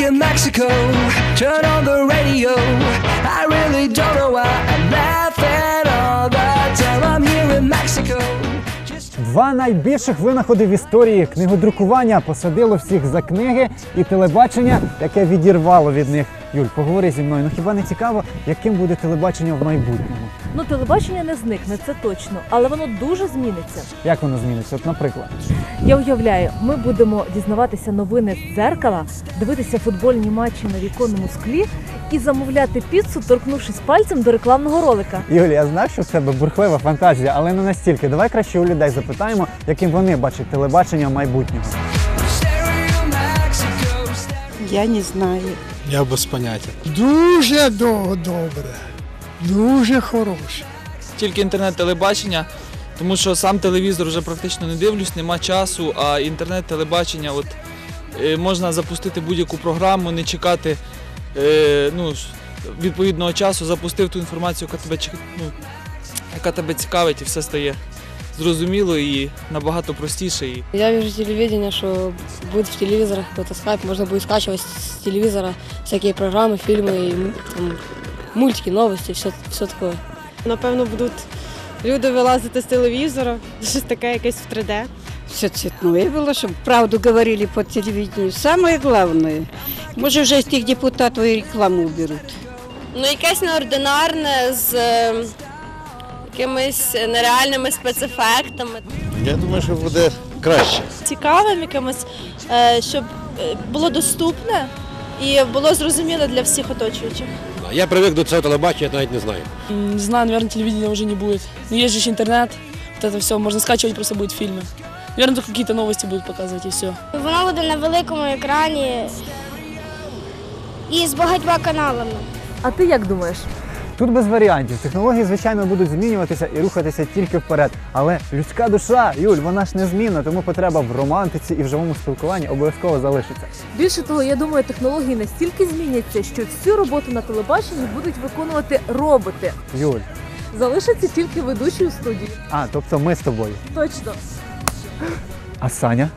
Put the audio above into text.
in Mexico. Turn on the radio. I really don't know why I'm laughing all the time. I'm here in Mexico. Два найбільших винаходи в історії книгодрукування посадило всіх за книги і телебачення, яке відірвало від них. Юль, поговори зі мною. Ну хіба не цікаво, яким буде телебачення в майбутньому? Ну, телебачення не зникне, це точно, але воно дуже зміниться. Як воно зміниться? От, наприклад, Я уявляю, ми будемо дізнаватися новини з дзеркала, дивитися футбольні матчі на віконному склі і замовляти піцу, торкнувшись пальцем до рекламного ролика. Юлі, я знаю, що в тебе бурхлива фантазія, але не настільки. Давай краще у людей запитаємо, яким вони бачать телебачення майбутнього. Я не знаю. Я без поняття. Дуже до- добре, дуже хороше. тільки інтернет-телебачення, тому що сам телевізор вже практично не дивлюсь, нема часу, а інтернет-телебачення, от е, можна запустити будь-яку програму, не чекати е, ну, відповідного часу, запустив ту інформацію, яка тебе, чек- ну, яка тебе цікавить, і все стає зрозуміло і набагато простіше. І Я вижу телевидение, что будет в телевизорах какой-то скайп, можно будет скачивать с телевизора всякие программы, фильмы, и, м, там, мультики, новости, все, все такое. Напевно, будуть люди вилазити з телевізора, щось таке якесь в 3D. Все цветное было, чтобы правду говорили по телевидению. Самое главное. Может, уже из тех депутатов и рекламу уберут. Ну, якесь неординарне з е, якимись нереальними спецефектами. Я думаю, що буде краще. Цікавим якимось, е, щоб е, було доступне і було зрозуміло для всіх оточуючих. Я привик до цього телебачення, я навіть не знаю. Не знаю, наверное, телевидения уже не будет. Но есть же еще интернет, вот это все, можно скачивать, просто будут фильмы. Наверное, только какие-то новости будут показывать и все. Воно буде на великому екрані і з багатьма каналами. А ти як думаєш? Тут без варіантів. Технології, звичайно, будуть змінюватися і рухатися тільки вперед. Але людська душа, Юль, вона ж незмінна, тому потреба в романтиці і в живому спілкуванні обов'язково залишиться. Більше того, я думаю, технології настільки зміняться, що всю роботу на телебаченні будуть виконувати роботи. Юль, Залишаться тільки ведучі у студії. а тобто ми з тобою. Точно. А Саня?